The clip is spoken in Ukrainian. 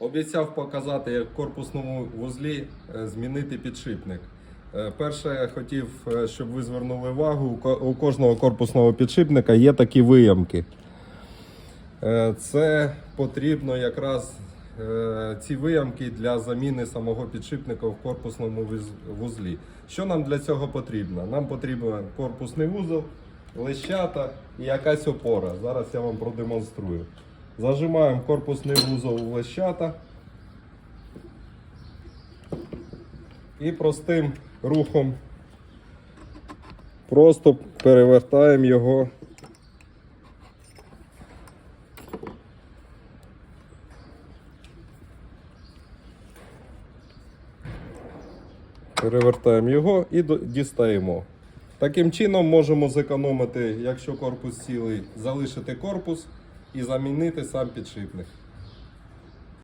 Обіцяв показати, як в корпусному вузлі е, змінити підшипник. Е, Перше, я хотів, е, щоб ви звернули увагу, у кожного корпусного підшипника є такі виямки. Це потрібно якраз ці виямки для заміни самого підшипника в корпусному вузлі. Що нам для цього потрібно? Нам потрібен корпусний вузол, лещата і якась опора. Зараз я вам продемонструю. Зажимаємо корпусний вузол лещата. І простим рухом просто перевертаємо його Перевертаємо його і дістаємо. Таким чином можемо зекономити, якщо корпус цілий, залишити корпус і замінити сам підшипник.